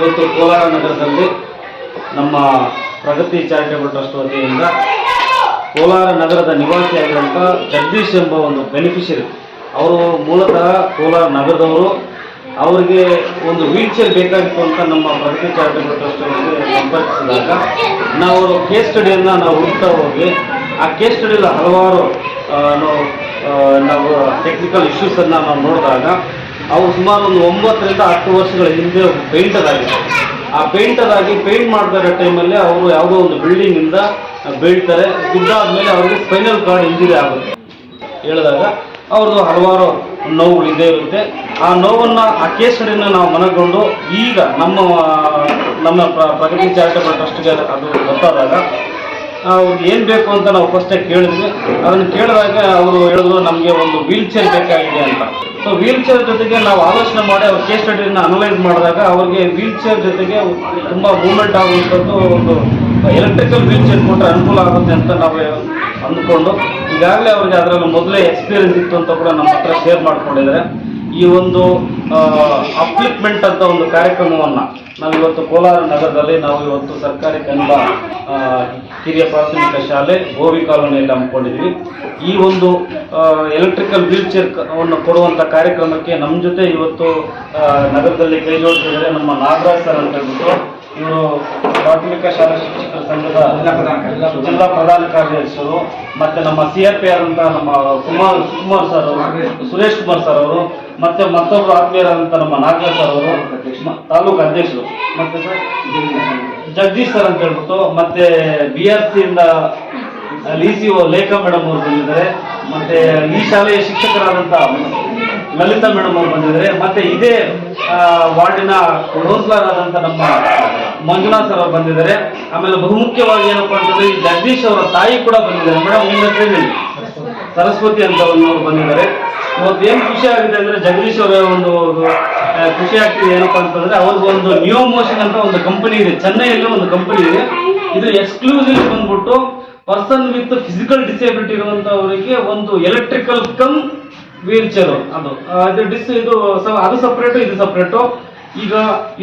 ಇವತ್ತು ಕೋಲಾರ ನಗರದಲ್ಲಿ ನಮ್ಮ ಪ್ರಗತಿ ಚಾರಿಟೇಬಲ್ ಟ್ರಸ್ಟ್ ವತಿಯಿಂದ ಕೋಲಾರ ನಗರದ ನಿವಾಸಿಯಾಗಿರುವಂಥ ಜಗದೀಶ್ ಎಂಬ ಒಂದು ಬೆನಿಫಿಷರಿ ಅವರು ಮೂಲತಃ ಕೋಲಾರ ನಗರದವರು. ಅವರಿಗೆ ಒಂದು ವೀಲ್ ಚೇರ್ ಬೇಕಾಗಿತ್ತು ಅಂತ ನಮ್ಮ ಪ್ರಗತಿ ಚಾರಿಟೇಬಲ್ ಟ್ರಸ್ಟ್ ಅವರಿಗೆ ಸಂಪರ್ಕಿಸಿದಾಗ ನಾವು ಕೇಸ್ ಸ್ಟಡಿಯನ್ನು ನಾವು ಹುಡುಕ್ತಾ ಹೋಗಿ ಆ ಕೇಸ್ ಸ್ಟಡಿಯಲ್ಲಿ ಹಲವಾರು ನಾವು ಟೆಕ್ನಿಕಲ್ ಇಶ್ಯೂಸನ್ನು ನಾವು ನೋಡಿದಾಗ ಅವರು ಸುಮಾರು ಒಂದು ಒಂಬತ್ತರಿಂದ ಹತ್ತು ವರ್ಷಗಳ ಹಿಂದೆ ಪೇಂಟರ್ ಆಗಿದೆ ಆ ಪೇಂಟರ್ ಆಗಿ ಪೇಂಟ್ ಮಾಡ್ತಾ ಇರೋ ಟೈಮಲ್ಲಿ ಅವರು ಯಾವುದೋ ಒಂದು ಬಿಲ್ಡಿಂಗ್ ಇಂದ ಬೀಳ್ತಾರೆ. ಬಿದ್ದಾದ್ಮೇಲೆ ಅವರಿಗೆ ಸ್ಪೈನಲ್ ಕಾರ್ಡ್ ಇಂಜುರಿ ಆಗುತ್ತೆ. ಹೇಳಿದಾಗ ಅವ್ರದ್ದು ಹಲವಾರು ನೋವುಗಳು ಇದೇ ಇರುತ್ತೆ. ಆ ನೋವನ್ನು, ಆ ಕೇಸರಿನ ನಾವು ಮನಗೊಂಡು ಈಗ ನಮ್ಮ ನಮ್ಮ ಪ್ರ- ಪ್ರಗತಿ ಚಾರಿಟಬಲ್ ಟ್ರಸ್ಟ್ಗೆ ಅದು ಗೊತ್ತಾದಾಗ, ಅವ್ರಿಗೆ ಏನು ಬೇಕು ಅಂತ ನಾವು ಫಸ್ಟೇ ಕೇಳಿದ್ವಿ. ಅದನ್ನು ಕೇಳಿದಾಗ ಅವರು ಹೇಳಿದ್ರು, ನಮಗೆ ಒಂದು ವೀಲ್ ಚೇರ್ ಬೇಕಾಗಿದೆ ಅಂತ. ಸೊ ವೀಲ್ ಚೇರ್ ಜೊತೆಗೆ ನಾವು ಆಲೋಚನೆ ಮಾಡಿ ಅವ್ರ ಕೇಸ್ ಸ್ಟಡಿನ ಅನಲೈಸ್ ಮಾಡಿದಾಗ ಅವ್ರಿಗೆ ವೀಲ್ ಚೇರ್ ಜೊತೆಗೆ ತುಂಬ ಮೂವ್ಮೆಂಟ್ ಆಗುವಂಥದ್ದು ಒಂದು ಎಲೆಕ್ಟ್ರಿಕಲ್ ವೀಲ್ ಚೇರ್ ಕೊಟ್ಟರೆ ಅನುಕೂಲ ಆಗುತ್ತೆ ಅಂತ ನಾವು ಅಂದ್ಕೊಂಡು, ಈಗಾಗಲೇ ಅವ್ರಿಗೆ ಅದರಲ್ಲಿ ಮೊದಲೇ ಎಕ್ಸ್ಪೀರಿಯನ್ಸ್ ಇತ್ತು ಅಂತ ಕೂಡ ನಮ್ಮ ಹತ್ರ ಶೇರ್ ಮಾಡ್ಕೊಂಡಿದ್ದಾರೆ. ಈ ಒಂದು ಅಪ್ಲಿಪ್ಮೆಂಟ್ ಅಂತ ಒಂದು ಕಾರ್ಯಕ್ರಮವನ್ನು ನಾವು ಇವತ್ತು ಕೋಲಾರ ನಗರದಲ್ಲಿ ನಾವು ಇವತ್ತು ಸರ್ಕಾರಿ ಕನ್ನಡ ಕಿರಿಯ ಪ್ರಾಥಮಿಕ ಶಾಲೆ ಗೋವಿ ಕಾಲೋನಿಯಲ್ಲಿ ಹಮ್ಮಿಕೊಂಡಿದ್ವಿ. ಈ ಒಂದು ಎಲೆಕ್ಟ್ರಿಕಲ್ ವೀಲ್ ಚೇರ್ ಅನ್ನು ಕೊಡುವಂಥ ಕಾರ್ಯಕ್ರಮಕ್ಕೆ ನಮ್ಮ ಜೊತೆ ಇವತ್ತು ನಗರದಲ್ಲಿ ಕೈ ಜೋಡಿಸಿದರೆ ನಮ್ಮ ನಾಗರಾಜ್ ಸರ್ ಅಂತ ಹೇಳ್ಬಿಟ್ಟು ಇವರು ಪ್ರಾಥಮಿಕ ಶಾಲಾ ಶಿಕ್ಷಕರ ಸಂಘದ ಜಿಲ್ಲಾ ಪ್ರಧಾನ ಕಾರ್ಯದರ್ಶಿಯವರು, ಮತ್ತೆ ನಮ್ಮ ಸಿ ಆರ್ ಪಿ ಆದಂತಹ ನಮ್ಮ ಕುಮಾರ್ ಕುಮಾರ್ ಸರ್ ಅವರು, ಸುರೇಶ್ ಕುಮಾರ್ ಸರ್ ಅವರು, ಮತ್ತೆ ಮತ್ತೊಬ್ಬರು ಆತ್ಮೀಯರಾದಂಥ ನಮ್ಮ ನಾಗರಾಜ್ ಸರ್ ಅವರು ತಾಲೂಕು ಅಧ್ಯಕ್ಷರು, ಮತ್ತೆ ಸರ್ ಜಗದೀಶ್ ಸರ್ ಅಂತ ಹೇಳ್ಬಿಟ್ಟು, ಮತ್ತೆ ಬಿ ಆರ್ ಸಿ ಇಂದ ಲಿ ಸಿ ಓ ಲೇಖಾ ಮೇಡಮ್ ಅವರು ಬಂದಿದ್ದಾರೆ, ಮತ್ತೆ ಈ ಶಾಲೆಯ ಶಿಕ್ಷಕರಾದಂಥ ಲಲಿತಾ ಮೇಡಮ್ ಅವರು ಬಂದಿದ್ದಾರೆ. ಮತ್ತೆ ಇದೇ ವಾರ್ಡಿನ ಕೌನ್ಸಿಲರ್ ಆದಂತ ನಮ್ಮ ಮಂಜುನಾಥ್ ಸರ್ ಅವರು ಬಂದಿದ್ದಾರೆ. ಆಮೇಲೆ ಬಹುಮುಖ್ಯವಾಗಿ ಏನಪ್ಪಾ ಅಂತಂದ್ರೆ ಈ ಜಗದೀಶ್ ಅವರ ತಾಯಿ ಕೂಡ ಬಂದಿದ್ದಾರೆ. ಮೇಡಮ್, ನಿಮ್ಮ ಸರಸ್ವತಿ ಅಂತ ಅವ್ರು ಬಂದಿದ್ದಾರೆ. ಇವತ್ತು ಏನು ಖುಷಿ ಆಗಿದೆ ಅಂದ್ರೆ ಜಗದೀಶ್ ಅವರ ಒಂದು ಖುಷಿ ಆಗ್ತಿದೆ ಏನಪ್ಪಾ ಅಂತಂದ್ರೆ ಅವ್ರಿಗೆ ಒಂದು ನ್ಯೂ ಮೋಷನ್ ಅಂತ ಒಂದು ಕಂಪನಿ ಇದೆ. ಚೆನ್ನೈಯಲ್ಲಿ ಒಂದು ಕಂಪನಿ ಇದೆ. ಇದು ಎಕ್ಸ್ಕ್ಲೂಸಿವ್ ಬಂದ್ಬಿಟ್ಟು ಪರ್ಸನ್ ವಿತ್ ಫಿಸಿಕಲ್ ಡಿಸೇಬಿಲಿಟಿ ಇರುವಂತವರಿಗೆ ಒಂದು ಎಲೆಕ್ಟ್ರಿಕಲ್ ಕಮ್ ವೀಲ್ ಚೇರ್ ಅದು. ಅದು ಡಿಸ್ ಇದು ಅದು ಸಪ್ರೇಟು ಇದು ಸಪ್ರೇಟು ಈಗ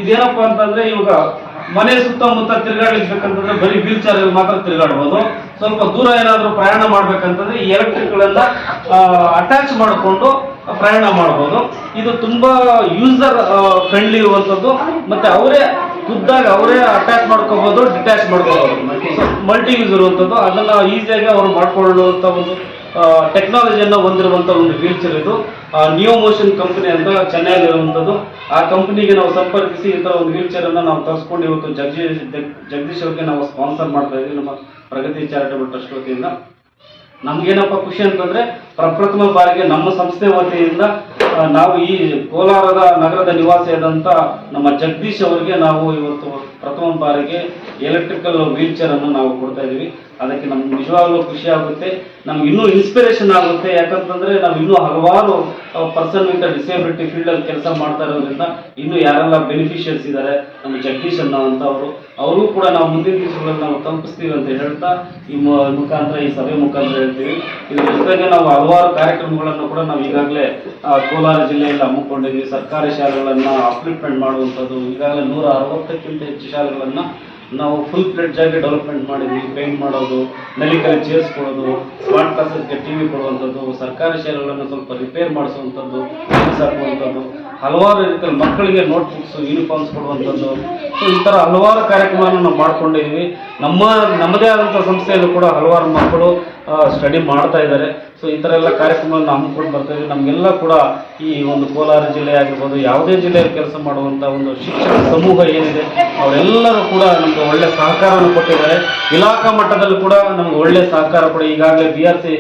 ಇದೇನಪ್ಪ ಅಂತಂದ್ರೆ ಇವಾಗ ಮನೆ ಸುತ್ತಮುತ್ತ ತಿರುಗಾಡ್ಲಿಕ್ಬೇಕಂತಂದ್ರೆ ಬರೀ ವೀಲ್ ಚೇರ್ ಮಾತ್ರ ತಿರುಗಾಡ್ಬೋದು. ಸ್ವಲ್ಪ ದೂರ ಏನಾದರೂ ಪ್ರಯಾಣ ಮಾಡ್ಬೇಕಂತಂದ್ರೆ ಈ ಎಲೆಕ್ಟ್ರಿಕ್ಗಳನ್ನ ಅಟ್ಯಾಚ್ ಮಾಡಿಕೊಂಡು ಪ್ರಯಾಣ ಮಾಡ್ಬೋದು. ಇದು ತುಂಬಾ ಯೂಸರ್ ಫ್ರೆಂಡ್ಲಿ ಇರುವಂಥದ್ದು. ಮತ್ತೆ ಅವರೇ ಖುದ್ದಾಗ ಅವರೇ ಅಟ್ಯಾಚ್ ಮಾಡ್ಕೋಬಹುದು ಡಿಟ್ಯಾಚ್ ಮಾಡ್ಕೋಬಹುದು ಮಲ್ಟಿ ಯೂಸ್ ಇರುವಂಥದ್ದು. ಅದನ್ನ ಈಸಿಯಾಗಿ ಅವರು ಮಾಡ್ಕೊಳ್ಳುವಂತ ಒಂದು ಟೆಕ್ನಾಲಜಿಯನ್ನು ಹೊಂದಿರುವಂಥ ಒಂದು ವೀಲ್ ಚೇರ್ ಇದು ನ್ಯೂ ಮೋಷನ್ ಕಂಪನಿ ಅಂತ ಚೆನ್ನೈಯಲ್ಲಿ ಇರುವಂಥದ್ದು ಆ ಕಂಪನಿಗೆ ನಾವು ಸಂಪರ್ಕಿಸಿ ಈ ಥರ ಒಂದು ವೀಲ್ ಚೇರನ್ನು ಅನ್ನು ನಾವು ತರಿಸ್ಕೊಂಡು ಇವತ್ತು ಜಗದೀಶ್ ಜಗದೀಶ್ ಅವ್ರಿಗೆ ನಾವು ಸ್ಪಾನ್ಸರ್ ಮಾಡ್ತಾ ಇದ್ದೀವಿ ನಮ್ಮ ಪ್ರಗತಿ ಚಾರಿಟಬಲ್ ಟ್ರಸ್ಟ್ ವತಿಯಿಂದ. ನಮ್ಗೇನಪ್ಪ ಖುಷಿ ಅಂತಂದ್ರೆ ಪ್ರಪ್ರಥಮ ಬಾರಿಗೆ ನಮ್ಮ ಸಂಸ್ಥೆ ವತಿಯಿಂದ ನಾವು ಈ ಕೋಲಾರದ ನಗರದ ನಿವಾಸಿಯಾದಂಥ ನಮ್ಮ ಜಗದೀಶ್ ಅವರಿಗೆ ನಾವು ಇವತ್ತು ಪ್ರಥಮ ಬಾರಿಗೆ ಎಲೆಕ್ಟ್ರಿಕಲ್ ವೀಲ್ ಚೇರ್ ಅನ್ನು ನಾವು ಕೊಡ್ತಾ ಇದೀವಿ ಅದಕ್ಕೆ ನಮ್ಗೆ ನಿಜವಾಗ್ಲೂ ಖುಷಿ ಆಗುತ್ತೆ. ನಮ್ಗೆ ಇನ್ನೂ ಇನ್ಸ್ಪಿರೇಷನ್ ಆಗುತ್ತೆ. ಯಾಕಂತಂದ್ರೆ ನಾವು ಇನ್ನೂ ಹಲವಾರು ಪರ್ಸನ್ ವಿತ್ ಡಿಸೇಬಿಲಿಟಿ ಫೀಲ್ಡ್ ಅಲ್ಲಿ ಕೆಲಸ ಮಾಡ್ತಾ ಇರೋದ್ರಿಂದ ಇನ್ನೂ ಯಾರೆಲ್ಲ ಬೆನಿಫಿಷಿಯರ್ಸ್ ಇದ್ದಾರೆ ನಮ್ಮ ಜಗದೀಶ್ ಅನ್ನೋ ಅಂತ ಅವರು ಕೂಡ ನಾವು ಮುಂದಿನ ದಿವಸಗಳಲ್ಲಿ ನಾವು ತಲುಪಿಸ್ತೀವಿ ಅಂತ ಹೇಳ್ತಾ ಈ ಮುಖಾಂತರ, ಈ ಸಭೆ ಮುಖಾಂತರ ಹೇಳ್ತೀವಿ. ಇದ್ರ ಜೊತೆಗೆ ನಾವು ಹಲವಾರು ಕಾರ್ಯಕ್ರಮಗಳನ್ನು ಕೂಡ ನಾವು ಈಗಾಗಲೇ ಕೋಲಾರ ಜಿಲ್ಲೆಯಲ್ಲಿ ಹಮ್ಮಿಕೊಂಡಿದ್ದೀವಿ. ಸರ್ಕಾರಿ ಶಾಲೆಗಳನ್ನು ಅಪ್ಲಿಪ್ಮೆಂಟ್ ಮಾಡುವಂಥದ್ದು, ಈಗಾಗಲೇ ನೂರ ಅರವತ್ತಕ್ಕಿಂತ ಹೆಚ್ಚು ಶಾಲೆಗಳನ್ನು ನಾವು ಫುಲ್ ಫ್ಲೆಡ್ಜ್ ಆಗಿ ಡೆವಲಪ್ಮೆಂಟ್ ಮಾಡಿದ್ವಿ ಪೇಂಟ್ ಮಾಡೋದು ನಲಿಕಲ್ಲಿ ಚೇರ್ಸ್ ಕೊಡೋದು ಸ್ಮಾರ್ಟ್ ಕ್ಲಾಸಸ್ಗೆ ಟಿ ವಿ ಕೊಡುವಂಥದ್ದು, ಸರ್ಕಾರಿ ಶಾಲೆಗಳನ್ನು ಸ್ವಲ್ಪ ರಿಪೇರ್ ಮಾಡಿಸುವಂಥದ್ದು ಹಾಕುವಂಥದ್ದು, ಹಲವಾರು ರೀತಿಯಲ್ಲಿ ಮಕ್ಕಳಿಗೆ ನೋಟ್ ಬುಕ್ಸ್ ಯೂನಿಫಾರ್ಮ್ಸ್ ಕೊಡುವಂಥದ್ದು. ಸೊ ಈ ಥರ ಹಲವಾರು ಕಾರ್ಯಕ್ರಮವನ್ನು ನಾವು ಮಾಡಿಕೊಂಡಿದ್ದೀವಿ ನಮ್ಮ, ನಮ್ಮದೇ ಆದಂಥ ಸಂಸ್ಥೆಯಲ್ಲೂ ಕೂಡ ಹಲವಾರು ಮಕ್ಕಳು ಸ್ಟಡಿ ಮಾಡ್ತಾ ಇದ್ದಾರೆ. ಸೊ ಈ ಥರ ಎಲ್ಲ ಕಾರ್ಯಕ್ರಮವನ್ನು ಹಮ್ಮಿಕೊಂಡು ಬರ್ತಾ ಇದ್ದೀವಿ. ನಮಗೆಲ್ಲ ಕೂಡ ಈ ಒಂದು ಕೋಲಾರ ಜಿಲ್ಲೆ ಆಗಿರ್ಬೋದು, ಯಾವುದೇ ಜಿಲ್ಲೆಯಲ್ಲಿ ಕೆಲಸ ಮಾಡುವಂಥ ಒಂದು ಶಿಕ್ಷಣ ಸಮೂಹ ಏನಿದೆ, ಅವರೆಲ್ಲರೂ ಕೂಡ ನಮಗೆ ಒಳ್ಳೆ ಸಹಕಾರವನ್ನು ಕೊಟ್ಟಿದ್ದಾರೆ. ಇಲಾಖಾ ಮಟ್ಟದಲ್ಲೂ ಕೂಡ ನಮ್ಗೆ ಒಳ್ಳೆ ಸಹಕಾರ ಕೂಡ ಈಗಾಗಲೇ ಬಿ ಆರ್ ಸಿ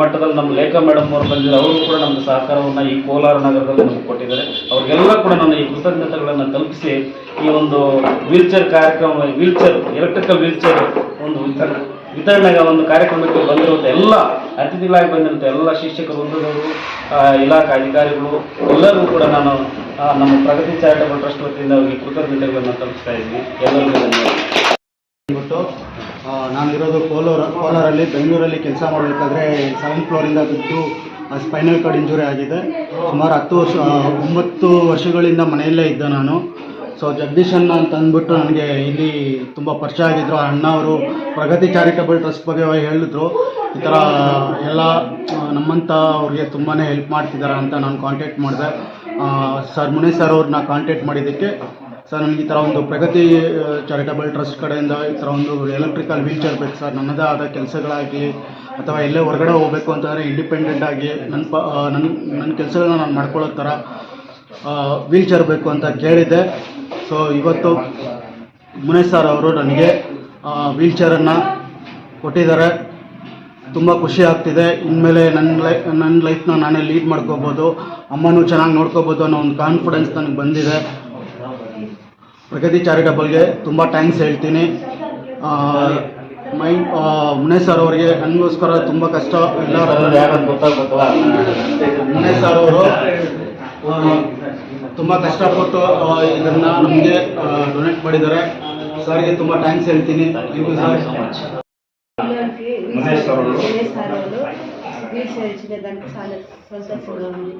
ಮಟ್ಟದಲ್ಲಿ ನಮ್ಮ ಲೇಖಾ ಮೇಡಮ್ ಅವರು ಬಂದಿದ್ದಾರೆ. ಅವರು ಕೂಡ ನಮ್ಗೆ ಸಹಕಾರವನ್ನು ಈ ಕೋಲಾರ ನಗರದಲ್ಲಿ ನಮ್ಗೆ ಕೊಟ್ಟಿದ್ದಾರೆ. ಅವ್ರಿಗೆಲ್ಲ ಕೂಡ ನನ್ನ ಈ ಕೃತಜ್ಞತೆಗಳನ್ನು ತಲುಪಿಸಿ ಈ ಒಂದು ವೀಲ್ ಚೇರ್ ಕಾರ್ಯಕ್ರಮ wheelchair electrical wheelchair ಒಂದು ವಿತರಣೆ, ವಿತರಣೆಗೆ ಒಂದು ಕಾರ್ಯಕ್ರಮಕ್ಕೆ ಬಂದಿರುವಂಥ ಎಲ್ಲ ಅತಿಥಿಗಳಾಗಿ ಬಂದಂಥ ಎಲ್ಲ ಶಿಕ್ಷಕರು, ವೃಂದದವರು ಇಲಾಖಾ ಅಧಿಕಾರಿಗಳು ಎಲ್ಲರಿಗೂ ಕೂಡ ನಾನು ನಮ್ಮ ಪ್ರಗತಿ ಚಾರಿಟಬಲ್ ಟ್ರಸ್ಟ್ ವತಿಯಿಂದ ಅವರಿಗೆ ಕೃತಜ್ಞತೆಗಳನ್ನು ತಲುಪಿಸ್ತಾ ಇದ್ದೀನಿ. ಎಲ್ಲರಿಗೂ ಧನ್ಯವಾದ ನಾನಿರೋದು ಕೋಲಾರ, ಕೋಲಾರಲ್ಲಿ, ಬೆಂಗಳೂರಲ್ಲಿ ಕೆಲಸ ಮಾಡಬೇಕಾದ್ರೆ ಸೆವೆಂತ್ ಫ್ಲೋರಿಂದ ಬಿದ್ದು ಸ್ಪೈನಲ್ ಕಾರ್ಡ್ ಇಂಜುರಿ ಆಗಿದೆ. ಸುಮಾರು ಹತ್ತು ವರ್ಷ ಒಂಬತ್ತು ವರ್ಷಗಳಿಂದ ಮನೆಯಲ್ಲೇ ಇದ್ದೆ ನಾನು. ಸೊ ಜಗದೀಶ್ ಅಣ್ಣ ಅಂತ ಅಂದ್ಬಿಟ್ಟು ನನಗೆ ಇಲ್ಲಿ ತುಂಬ ಪರಿಚಯ ಆಗಿದ್ದರು ಆ ಅಣ್ಣ ಅವರು ಪ್ರಗತಿ ಚಾರಿಟಬಲ್ ಟ್ರಸ್ಟ್ ಬಗ್ಗೆ ಹೇಳಿದ್ರು ಈ ಥರ ಎಲ್ಲ ನಮ್ಮಂಥ ಅವ್ರಿಗೆ ತುಂಬಾ ಹೆಲ್ಪ್ ಮಾಡ್ತಿದ್ದಾರೆ ಅಂತ ನಾನು ಕಾಂಟ್ಯಾಕ್ಟ್ ಮಾಡಿದೆ. ಸರ್ ಮುನಿ ಸರ್ ಅವ್ರನ್ನ ಕಾಂಟ್ಯಾಕ್ಟ್ ಮಾಡಿದ್ದಕ್ಕೆ, ಸರ್ ನನಗೆ ಈ ಥರ ಒಂದು ಪ್ರಗತಿ ಚಾರಿಟಬಲ್ ಟ್ರಸ್ಟ್ ಕಡೆಯಿಂದ ಈ ಥರ ಒಂದು ಎಲೆಕ್ಟ್ರಿಕಲ್ ವೀಲ್ ಚೇರ್ ಬೇಕು ಸರ್, ನನ್ನದೇ ಆದ ಕೆಲಸಗಳಾಗಲಿ ಅಥವಾ ಎಲ್ಲೇ ಹೊರಗಡೆ ಹೋಗಬೇಕು ಅಂತಂದರೆ ಇಂಡಿಪೆಂಡೆಂಟ್ ಆಗಿ ನನ್ನ ಪ ನನ್ನ ನನ್ನ ಕೆಲಸಗಳನ್ನ ನಾನು ಮಾಡ್ಕೊಳ್ಳೋ ಥರ ವೀಲ್ ಚೇರ್ ಬೇಕು ಅಂತ ಕೇಳಿದ್ದೆ. ಸೊ ಇವತ್ತು ಮುನೇಶ್ ಸರ್ ಅವರು ನನಗೆ ವೀಲ್ ಚೇರನ್ನು ಕೊಟ್ಟಿದ್ದಾರೆ. ತುಂಬ ಖುಷಿ ಆಗ್ತಿದೆ. ಇನ್ಮೇಲೆ ನನ್ನ ಲೈ ನನ್ನ ಲೈಫ್ನ ನಾನೇ ಲೀಡ್ ಮಾಡ್ಕೋಬೋದು. ಅಮ್ಮನೂ ಚೆನ್ನಾಗಿ ನೋಡ್ಕೋಬೋದು ಅನ್ನೋ ಒಂದು ಕಾನ್ಫಿಡೆನ್ಸ್ ನನಗೆ ಬಂದಿದೆ. ಪ್ರಗತಿ ಚಾರಿಟಬಲ್ಗೆ ತುಂಬ ಥ್ಯಾಂಕ್ಸ್ ಹೇಳ್ತೀನಿ. ಮೈ ಮುನೇ ಸರ್ ಅವರಿಗೆ ನನಗೋಸ್ಕರ ತುಂಬ ಕಷ್ಟ. ಎಲ್ಲ ಮುನೇ ಸರ್ ಅವರು ತುಂಬ ಕಷ್ಟಪಟ್ಟು ಇದನ್ನು ನಮಗೆ ಡೊನೇಟ್ ಮಾಡಿದ್ದಾರೆ. ಸರ್ಗೆ ತುಂಬ ಥ್ಯಾಂಕ್ಸ್ ಹೇಳ್ತೀನಿ. ಥ್ಯಾಂಕ್ ಯು ಸರ್ విజయసారాలు వీక్షించిన దానికి చాలా సంతోషంగా ఉంది.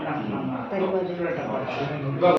ధన్యవాదాలు.